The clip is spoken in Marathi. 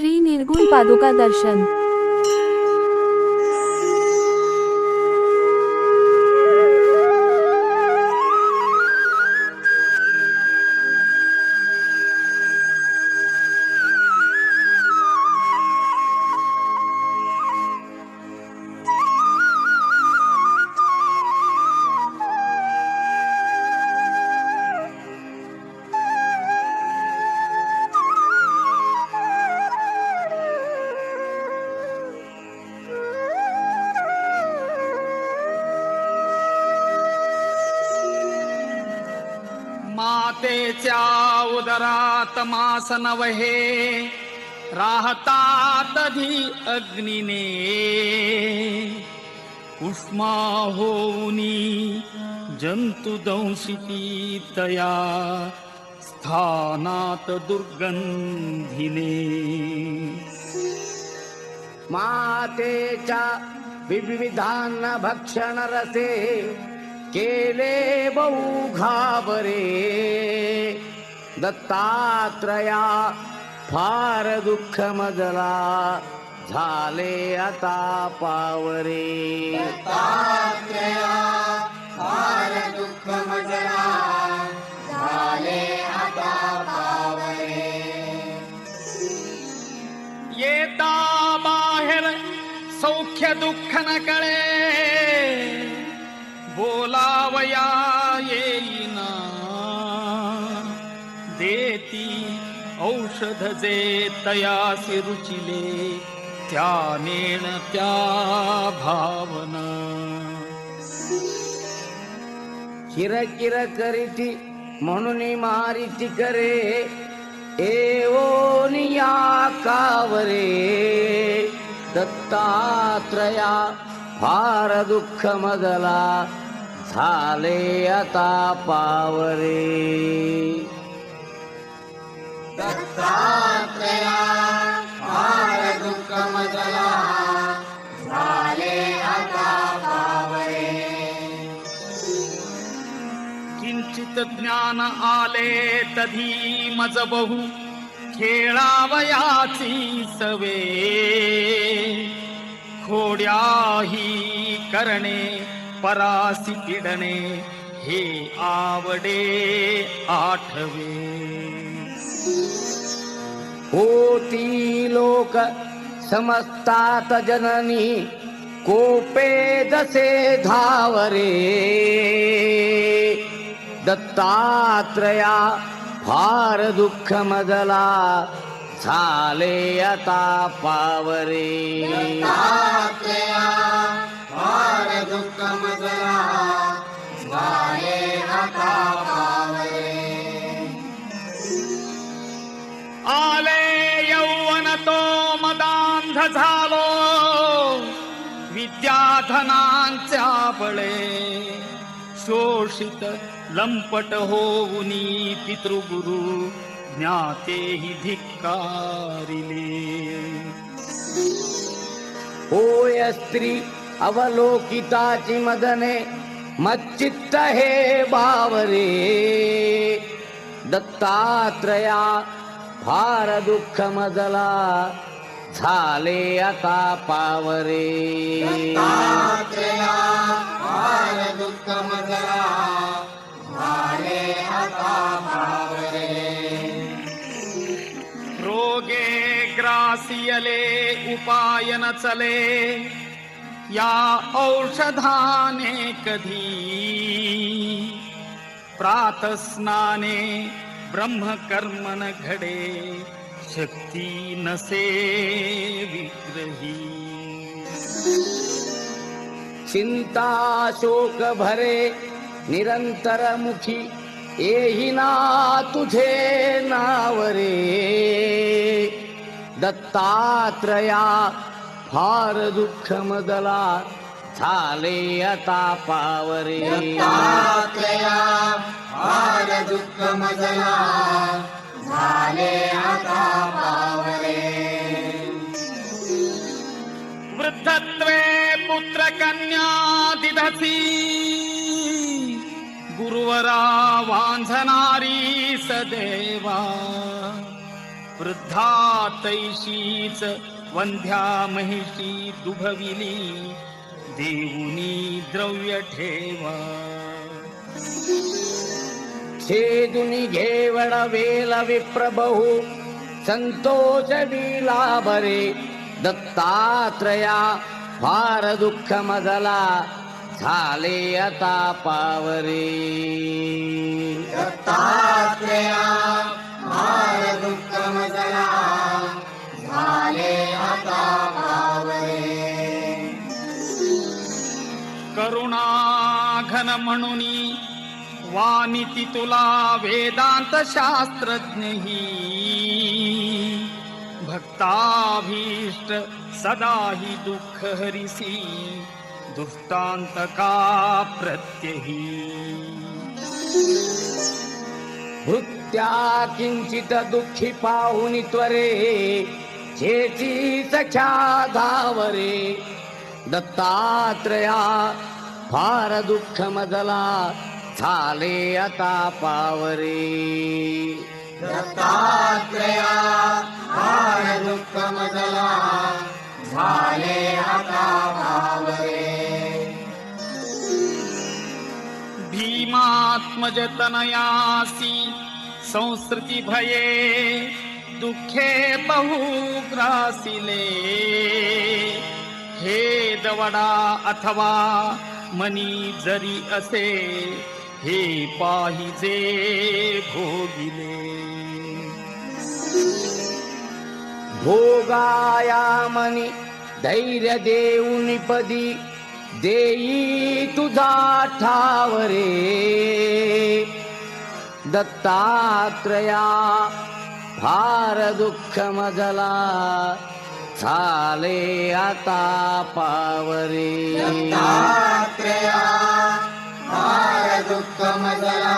श्री निर्गुण पादुका दर्शन. स्या उदरातमासनवहे वहे राहतात् अधि अग्निने। कुष्माहोनि जन्तुदंशि स्थानात् दुर्गन्धिने। माते च विविधान्नभक्षणरसे केले बहु घाबरे दत्तात्रया फार दुःख मजला झाले आता पावरे. येता बाहेर सौख्य दुःख न कळे बोलावया येईना. देती औषध जे तयासी रुचिले त्या नेण त्या भावना. किरकिर करीती म्हणून मारिती करे एवोनिया कावरे. दत्तात्रया फार दुःख मजला झाले आता पावरे. किंचित ज्ञान आले तधी मज बहु खेळावयाची सवे. खोड्याही करणे परासी पिडणे हे आवडे आठवे। होती लोक समस्तात जननी कोपे दसे धावरे। दत्तात्रया फार दुःख मजला झाले आता पावरे। आले यौवन तो मदांध झालो विद्याधनांच्या बळे. शोषित लंपट होऊनी पितृगुरु ज्ञातेही धिक्कारिले. होय स्त्री अवलोकिताची मदने मच्चित्त हे बावरे. दत्तात्रया फार दुःख मजला झाले आता पावरे. रोगे ग्रासियले उपाय चले या औषधाने कधी? प्रातस्नाने ब्रह्मकर्मन घडे शक्ती नसे विग्रही। चिंता शोक भरे निरंतर मुखी येही ना तुझे नावरे। दत्तात्रया फार दुःख मदला झाले आता पावरे. वृद्धत्वे पुत्र कन्या दिधसी गुरुवरा वांझनारी सदेवा. वृद्धा तैशीच वन्ध्या महिषी दुभविली देवुनी द्रव्यठेव। छेदुनि घेवण वेल विप्रबहु सन्तोष विलाभरे दत्तात्रया भारदुःखमजलाले अता पावरे पावत्तात्रया भारदुःखमजला करुणाघन करुणाघनमणुनि वानिति तुला वेदान्तशास्त्रज्ञी भक्ताभीष्ट सदा हि दुःखहरिषि दुष्टान्तका प्रत्यहि। भृत्या किञ्चित् दुःखि पाहुनि त्वरे ेची सख्या धावरे दत्तात्रया भारदुःखमदला झाले अता पावरे. दत्तात्रया भारदुःखमदलावरे भीमात्मजतनयासि संसृतिभये दुःखे बहुग्रासिले हे दवडा अथवा मनी जरी असे हे पाहिजे भोगिले। भोगाया मनी धैर्य देऊन पदी देई तुझा ठावरे। दत्तात्रया फार दुःख मजला झाले आता पावरे. दुःख मजला